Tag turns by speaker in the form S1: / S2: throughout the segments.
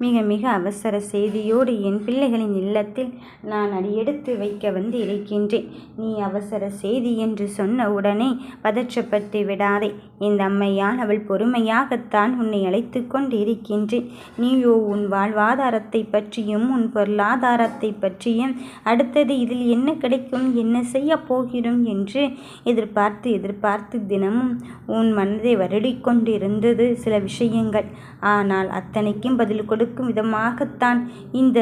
S1: மிக மிக அவசர செய்தியோடு என் பிள்ளைகளின் இல்லத்தில் நான் அடியெடுத்து வைக்க வந்து இருக்கின்றேன். நீ அவசர செய்தி என்று சொன்ன உடனே பதற்றப்பட்டு விடாதே. இந்த அம்மையால் அவள் பொறுமையாகத்தான் உன்னை அழைத்து கொண்டு இருக்கின்றேன். நீயோ உன் வாழ்வாதாரத்தை பற்றியும் உன் பொருளாதாரத்தை பற்றியும் அடுத்தது இதில் என்ன கிடைக்கும் என்ன செய்ய போகிறோம் என்று எதிர்பார்த்து எதிர்பார்த்து தினமும் உன் மனதை வருடிக்கொண்டிருந்தது சில விஷயங்கள். ஆனால் அத்தனைக்கும் பதில் கொடு கொடுக்கும் விதமாகத்தான் இந்த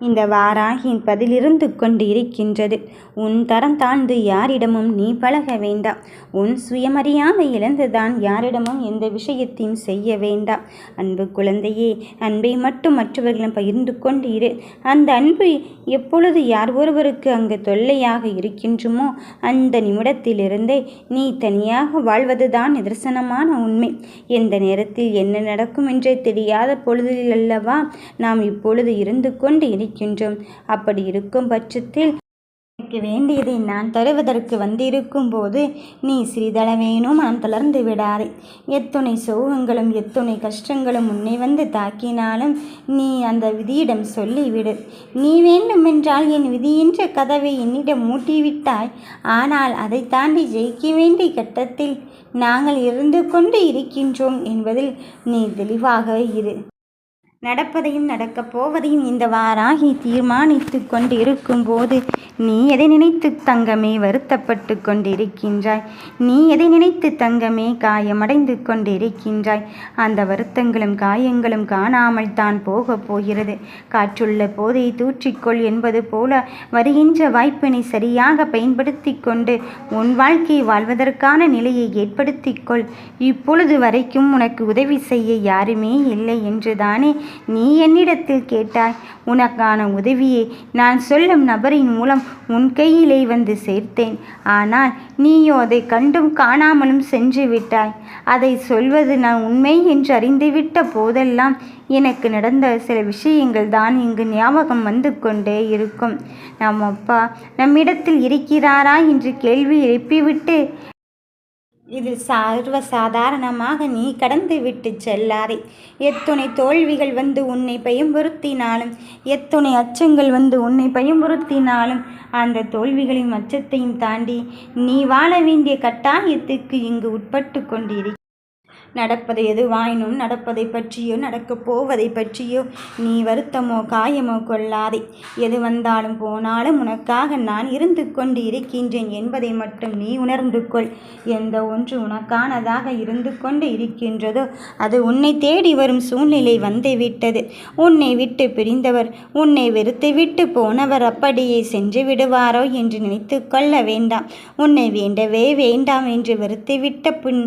S1: இந்த வாராகியின் பதிலிருந்து கொண்டு இருக்கின்றது உன் தரம் தாழ்ந்து யாரிடமும் நீ பழக வேண்டாம். உன் சுயமறியாமை இழந்துதான் யாரிடமும் எந்த விஷயத்தையும் செய்ய வேண்டாம். அன்பு குழந்தையே அன்பை மட்டும் மற்றவர்களிடம் பகிர்ந்து கொண்டு இரு. அந்த அன்பு எப்பொழுது யார் ஒருவருக்கு அங்கு தொல்லையாக இருக்கின்றமோ அந்த நிமிடத்திலிருந்தே நீ தனியாக வாழ்வதுதான் நிதர்சனமான உண்மை. எந்த நேரத்தில் என்ன நடக்கும் என்றே தெரியாத பொழுதில் அல்லவா நாம் இப்பொழுது இருந்து கொண்டு இரு. இருக்கின்றோம் அப்படி இருக்கும் பட்சத்தில் எனக்கு வேண்டியதை நான் தருவதற்கு வந்திருக்கும் போது நீ சிறிதளவேனும் மனம் தளர்ந்து விடாதே. எத்துணை சோகங்களும் எத்துணை கஷ்டங்களும் உன்னை வந்து தாக்கினாலும் நீ அந்த விதியிடம் சொல்லிவிடு. நீ வேண்டுமென்றால் என் விதியின்ற கதவை என்னிடம் மூட்டிவிட்டாய். ஆனால் அதை தாண்டி ஜெயிக்க வேண்டிய கட்டத்தில் நாங்கள் இருந்து கொண்டு இருக்கின்றோம் என்பதில் நீ தெளிவாக இரு. நடப்பதையும் நடக்கப் போவதையும் இந்த வாராகி தீர்மானித்து கொண்டிருக்கும் இருக்கும்போது நீ எதை நினைத்து தங்கமே வருத்தப்பட்டு கொண்டிருக்கின்றாய்? நீ எதை நினைத்து தங்கமே காயமடைந்து கொண்டிருக்கின்றாய்? அந்த வருத்தங்களும் காயங்களும் காணாமல் தான் போகப் போகிறது. காற்றுள்ள போதை தூற்றிக்கொள் என்பது போல வருகின்ற வாய்ப்பினை சரியாக பயன்படுத்தி கொண்டு உன் வாழ்க்கையை வாழ்வதற்கான நிலையை ஏற்படுத்திக்கொள் இப்பொழுது வரைக்கும் உனக்கு உதவி செய்ய யாருமே இல்லை என்றுதானே நீ என்னிடத்தில் கேட்டாய். உனக்கான உதவியை நான் சொல்லும் நபரின் மூலம் உன் கையிலே வந்து சேர்த்தேன். ஆனால் நீயோ அதை கண்டும் காணாமலும் சென்று விட்டாய். அதை சொல்வது நான் உண்மை என்று அறிந்துவிட்ட போதெல்லாம் எனக்கு நடந்த சில விஷயங்கள் தான் இங்கு ஞாபகம் வந்து கொண்டே இருக்கும். நம் அப்பா நம்மிடத்தில் இருக்கிறாரா? என்று கேள்வி எழுப்பிவிட்டு இதில் சர்வ சாதாரணமாக நீ கடந்து விட்டு செல்லாதே. எத்துணை தோல்விகள் வந்து உன்னை பயமுறுத்தினாலும் எத்துணை அச்சங்கள் வந்து உன்னை பயமுறுத்தினாலும் அந்த தோல்விகளின் அச்சத்தையும் தாண்டி நீ வாழ வேண்டிய கட்டாயத்துக்கு இங்கு உட்பட்டு கொண்டிரு நடப்பது எதுவாயினும் நடப்பதை பற்றியோ நடக்கப் போவதை பற்றியோ நீ வருத்தமோ காயமோ கொள்ளாதே. எது வந்தாலும் போனாலும் உனக்காக நான் இருந்து கொண்டு இருக்கின்றேன் என்பதை மட்டும் நீ உணர்ந்து கொள். எந்த ஒன்று உனக்கானதாக இருந்து கொண்டு இருக்கின்றதோ அது உன்னை தேடி வரும் சூழ்நிலை வந்துவிட்டது உன்னை விட்டு பிரிந்தவர் உன்னை வெறுத்து விட்டு போனவர் அப்படியே சென்று விடுவாரோ என்று நினைத்து கொள்ள வேண்டாம். உன்னை வேண்டவே வேண்டாம் என்று வெறுத்துவிட்ட பின்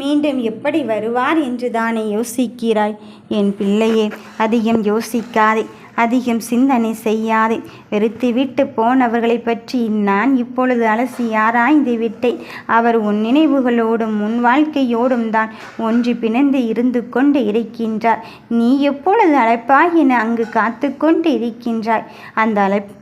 S1: மீண்டும் எப்படி வருவார் என்று தானே யோசிக்கிறாய்? என் பிள்ளையே அதிகம் யோசிக்காதே அதிகம் சிந்தனை செய்யாதே. வெறுத்துவிட்டு போனவர்களை பற்றி நான் இப்பொழுது அலசி ஆராய்ந்து விட்டேன். அவர் உன் நினைவுகளோடும் உன் வாழ்க்கையோடும் தான் ஒன்று பிணைந்து இருந்து கொண்டு இருக்கின்றார். நீ எப்பொழுது அழைப்பாய் என அங்கு காத்து கொண்டு இருக்கின்றாய். அந்த அழைப்பு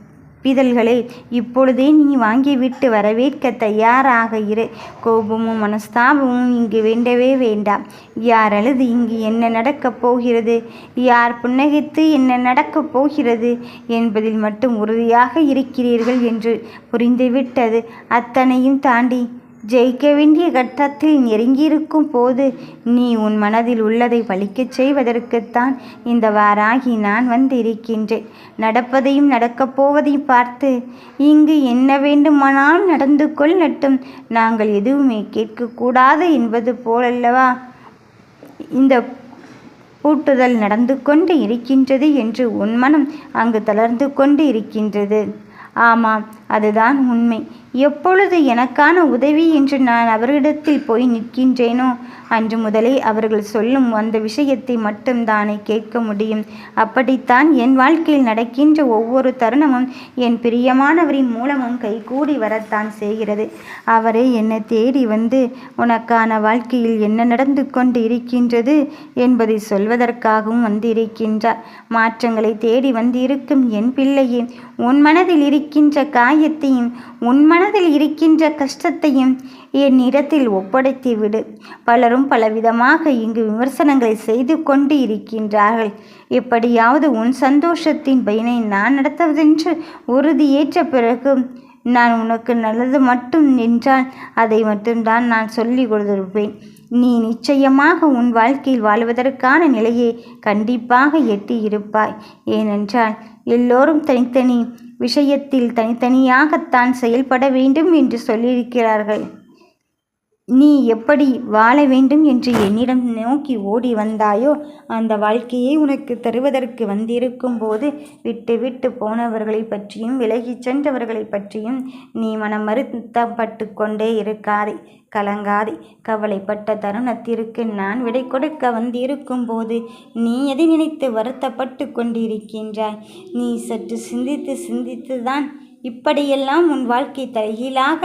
S1: ஒப்பிதழ்களை இப்பொழுதே நீ வாங்கிவிட்டு வரவேற்க தயாராக இரு. கோபமும் மனஸ்தாபமும் இங்கு வேண்டவே வேண்டாம். யார் அழுது இங்கு என்ன நடக்கப் போகிறது? யார் புன்னகைத்து என்ன நடக்கப் போகிறது? என்பதில் மட்டும் உறுதியாக இருக்கிறீர்கள் என்று புரிந்துவிட்டது. அத்தனையும் தாண்டி ஜெயிக்க வேண்டிய கட்டத்தில் நெருங்கியிருக்கும் போது நீ உன் மனதில் உள்ளதை பழிக்கச் செய்வதற்குத்தான் இந்த வாராகி நான் வந்து இருக்கின்றேன் நடப்பதையும் நடக்கப் போவதையும் பார்த்து இங்கு என்ன வேண்டுமானாலும் நடந்து கொள்ளட்டும் நாங்கள் எதுவுமே கேட்கக்கூடாது என்பது போலல்லவா? இந்த பூட்டுதல் நடந்து கொண்டு இருக்கின்றது என்று உன் மனம் அங்கு தளர்ந்து கொண்டு இருக்கின்றது. ஆமாம் அதுதான் உண்மை. எப்பொழுது எனக்கான உதவி என்று நான் அவரிடத்தில் போய் நிற்கின்றேனோ அன்று முதலே அவர்கள் சொல்லும் அந்த விஷயத்தை மட்டும்தானே கேட்க முடியும். அப்படித்தான் என் வாழ்க்கையில் நடக்கின்ற ஒவ்வொரு தருணமும் என் பிரியமானவரின் மூலமும் கைகூடி வரத்தான் செய்கிறது. அவரே என்னை தேடி வந்து உனக்கான வாழ்க்கையில் என்ன நடந்து கொண்டு இருக்கின்றது? என்பதை சொல்வதற்காகவும் வந்திருக்கின்றார். மாற்றங்களை தேடி வந்திருக்கும் என் பிள்ளையே உன் மனதில் இருக்கின்ற காய் காயத்தையும் உன் மனதில் இருக்கின்ற கஷ்டத்தையும் என் இடத்தில் ஒப்படைத்து விடு. பலரும் பலவிதமாக இங்கு விமர்சனங்களை செய்து கொண்டு இருக்கின்றார்கள். எப்படியாவது உன் சந்தோஷத்தின் பயனை நான் நடத்துவதென்று உறுதியேற்ற பிறகு நான் உனக்கு நல்லது மட்டும் என்றால் அதை மட்டும்தான் நான் சொல்லிக் கொடுத்திருப்பேன். நீ நிச்சயமாக உன் வாழ்க்கையில் வாழ்வதற்கான நிலையை கண்டிப்பாக எட்டியிருப்பாய். ஏனென்றால் எல்லோரும் தனித்தனி விஷயத்தில் தனித்தனியாகத்தான் செயல்பட வேண்டும் என்று சொல்லியிருக்கிறார்கள். நீ எப்படி வாழ வேண்டும் என்று என்னிடம் நோக்கி ஓடி வந்தாயோ அந்த வாழ்க்கையை உனக்கு தருவதற்கு வந்திருக்கும் போது விட்டு விட்டு போனவர்களை பற்றியும் விலகிச் சென்றவர்களை பற்றியும் நீ மனம் மறுத்தப்பட்டு கொண்டே இருக்காதே. கலங்காதே. கவலைப்பட்ட தருணத்திற்கு நான் விடை கொடுக்க வந்திருக்கும் போது நீ எதை நினைத்து வருத்தப்பட்டு கொண்டிருக்கின்றாய்? நீ சற்று சிந்தித்து சிந்தித்துதான் இப்படியெல்லாம் உன் வாழ்க்கை தலைகீழாக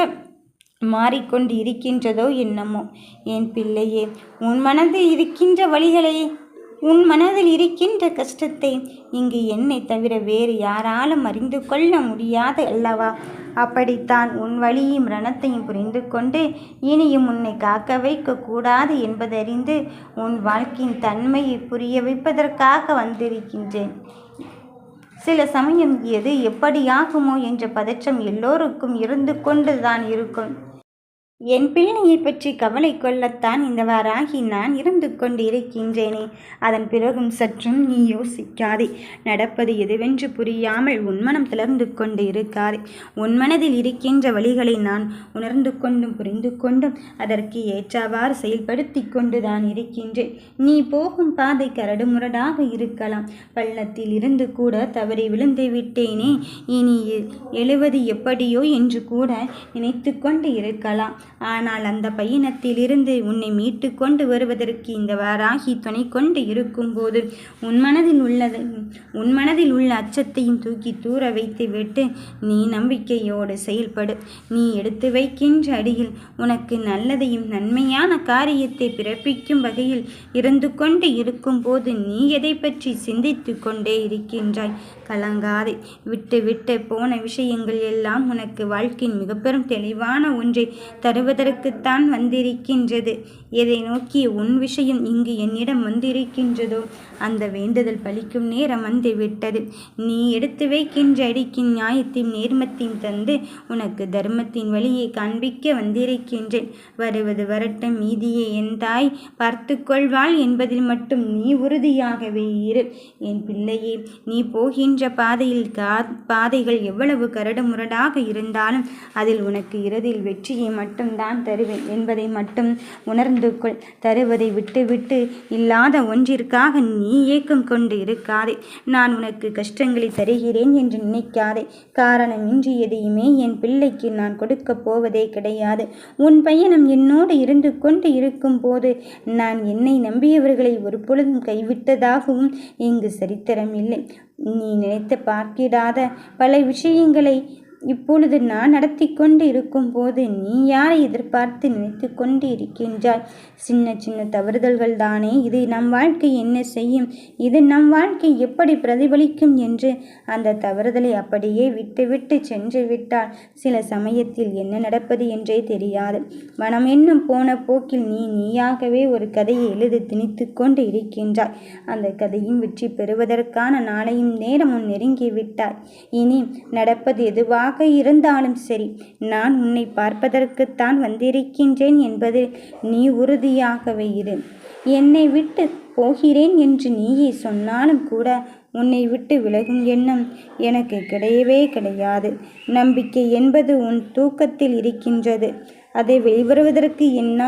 S1: மாறிக்கொண்டு இருக்கின்றதோ என்னமோ? என் பிள்ளையே உன் மனதில் இருக்கின்ற வழிகளை உன் மனதில் இருக்கின்ற கஷ்டத்தை இங்கு என்னை தவிர வேறு யாராலும் அறிந்து கொள்ள முடியாது அல்லவா? அப்படித்தான் உன் வழியும் ரணத்தையும் புரிந்து கொண்டு இனியும் உன்னை காக்க வைக்க கூடாது என்பதறிந்து உன் வாழ்க்கையின் தன்மையை புரிய வைப்பதற்காக வந்திருக்கின்றேன். சில சமயம் எது எப்படியாகுமோ என்ற பதற்றம் எல்லோருக்கும் இருந்து கொண்டுதான் இருக்கும். என் பிள்ளையை பற்றி கவலை கொள்ளத்தான் இந்த வாராகி நான் இருந்து கொண்டு இருக்கின்றேனே அதன் பிறகும் சற்றும் நீ யோசிக்காதே. நடப்பது எதுவென்று புரியாமல் உன்மனம் தளர்ந்து கொண்டு இருக்காதே உன் மனதில் இருக்கின்ற வழிகளை நான் உணர்ந்து கொண்டும் புரிந்து கொண்டும் அதற்கு ஏற்றவாறு செயல்படுத்தி கொண்டு தான் இருக்கின்றேன். நீ போகும் பாதை கரடுமுரடாக இருக்கலாம். பள்ளத்தில் இருந்து கூட தவறி விழுந்து விட்டேனே. இனி எழுவது எப்படியோ என்று கூட நினைத்து கொண்டு இருக்கலாம். ஆனால் அந்த பயணத்திலிருந்து உன்னை மீட்டு கொண்டு வருவதற்கு இந்த வாராகி துணை கொண்டு இருக்கும்போது உன் மனதில் உள்ளது உன் மனதில் உள்ள அச்சத்தையும் தூக்கி தூர வைத்து விட்டு நீ நம்பிக்கையோடு செயல்படு. நீ எடுத்து வைக்கின்ற அடியில் உனக்கு நல்லதையும் நன்மையான காரியத்தை பிறப்பிக்கும் வகையில் இருந்து கொண்டு இருக்கும்போது நீ எதை பற்றி சிந்தித்து கொண்டே இருக்கின்றாய்? கலங்காதே. விட்டு விட்டு போன விஷயங்கள் எல்லாம் உனக்கு வாழ்க்கையின் மிக பெரும் தெளிவான ஒன்றை தருவதற்குத்தான் வந்திருக்கின்றது. எதை நோக்கி உன் விஷயம் இங்கு என்னிடம் வந்திருக்கின்றதோ அந்த வேண்டுதல் பலிக்கும் நேரம் வந்துவிட்டது. நீ எடுத்து வைக்கின்ற அடிக்கின் நியாயத்தையும் நேர்மத்தையும் தந்து உனக்கு தர்மத்தின் வழியை காண்பிக்க வந்திருக்கின்றேன். வருவது வரட்டும் மீதியே என் தாய் பார்த்து கொள்வாள் என்பதில் மட்டும் நீ உறுதியாகவே இரு. என் பிள்ளையே நீ போகின்ற பாதையில் கா பாதைகள் எவ்வளவு கரடுமுரடாக இருந்தாலும் அதில் உனக்கு இறுதியில் வெற்றியை மட்டும் மட்டும்தான் தருவேன் என்பதை மட்டும் உணர்ந்து கொள். தருவதை விட்டுவிட்டு இல்லாத ஒன்றிற்காக நீ ஏக்கம் கொண்டு இருக்காதே. நான் உனக்கு கஷ்டங்களை தருகிறேன் என்று நினைக்காதே. காரணமின்றி எதையுமே என் பிள்ளைக்கு நான் கொடுக்கப் போவதே கிடையாது. உன் பயணம் என்னோடு இருந்து கொண்டு இருக்கும் போது நான் என்னை நம்பியவர்களை ஒரு பொழுதும் கைவிட்டதாகவும் இங்கு சரித்திரம் இல்லை. நீ நினைத்து பார்க்கிடாத பல விஷயங்களை இப்பொழுது நான் நடத்தி கொண்டு இருக்கும் போது நீ யாரை எதிர்பார்த்து நினைத்து கொண்டு இருக்கின்றாய் சின்ன சின்ன தவறுதல்கள் தானே. இது நம் வாழ்க்கை என்ன செய்யும்? இது நம் வாழ்க்கை எப்படி பிரதிபலிக்கும் என்று அந்த தவறுதலை அப்படியே விட்டுவிட்டு சென்று விட்டால் சில சமயத்தில் என்ன நடப்பது என்றே தெரியாது. மனம் என்னும் போன போக்கில் நீ நீயாகவே ஒரு கதையை எழுதி திணித்து கொண்டு இருக்கின்றாய். அந்த கதையும் வெற்றி பெறுவதற்கான நாளையும் நேரமும் நெருங்கிவிட்டாய் இனி நடப்பது எதுவாக எதுவாக இருந்தாலும் சரி நான் உன்னை பார்ப்பதற்குத்தான் வந்திருக்கின்றேன் என்பது நீ உறுதியாகவே இரு. என்னை விட்டு போகிறேன் என்று நீயே சொன்னாலும் கூட உன்னை விட்டு விலகும் எண்ணம் எனக்கு கிடையவே கிடையாது. நம்பிக்கை என்பது உன் தூக்கத்தில் இருக்கின்றது. அதை வெளிவருவதற்கு என்ன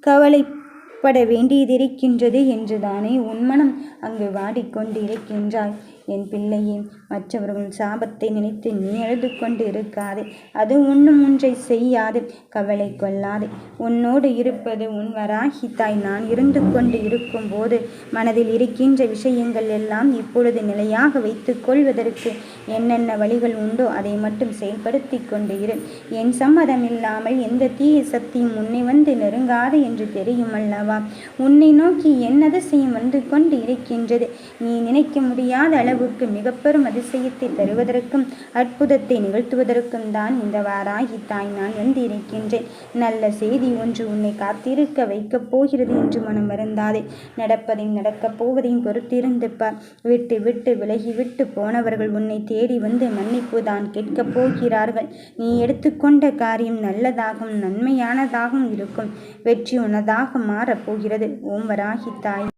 S1: கவலைப்பட வேண்டியதிருக்கின்றது என்றுதானே உன் மனம் அங்கு வாடிக்கொண்டிருக்கின்றாய். என் பிள்ளையே மற்றவர்கள் சாபத்தை நினைத்து நீ எழுது கொண்டு இருக்காதே அது ஒன்றும் ஒன்றை செய்யாது கவலை கொள்ளாதே. உன்னோடு இருப்பது உன் வராகி தாய். நான் இருந்து கொண்டு இருக்கும்போது மனதில் இருக்கின்ற விஷயங்கள் எல்லாம் இப்பொழுது நிலையாக வைத்துக் கொள்வதற்கு என்னென்ன வழிகள் உண்டோ அதை மட்டும் செயல்படுத்தி கொண்டு இரு என் சம்மதம் இல்லாமல் எந்த தீய சக்தியும் உன்னை வந்து நெருங்காது என்று தெரியும் அல்லவா? உன்னை நோக்கி என்னது செய்யும்? வந்து கொண்டு இருக்கின்றது. நீ நினைக்க முடியாத அளவு அளவுக்கு மிக பெரும் அதிசயத்தை தருவதற்கும் அற்புதத்தை நிகழ்த்துவதற்கும் தான் இந்த வாராகி தாய் நான் வந்திருக்கின்றேன். நல்ல செய்தி ஒன்று உன்னை காத்திருக்க வைக்கப் போகிறது என்று மனம் வருந்தாதே. நடப்பதையும் நடக்கப் போவதையும் பொறுத்திருந்து பார் விட்டு விட்டு விலகி விட்டு போனவர்கள் உன்னை தேடி வந்து மன்னிப்பு தான் கேட்கப் போகிறார்கள். நீ எடுத்துக்கொண்ட காரியம் நல்லதாகவும் நன்மையானதாகவும் இருக்கும். வெற்றி உனதாக மாறப் போகிறது. ஓம் வராகி தாய்.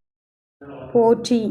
S1: போற்றி.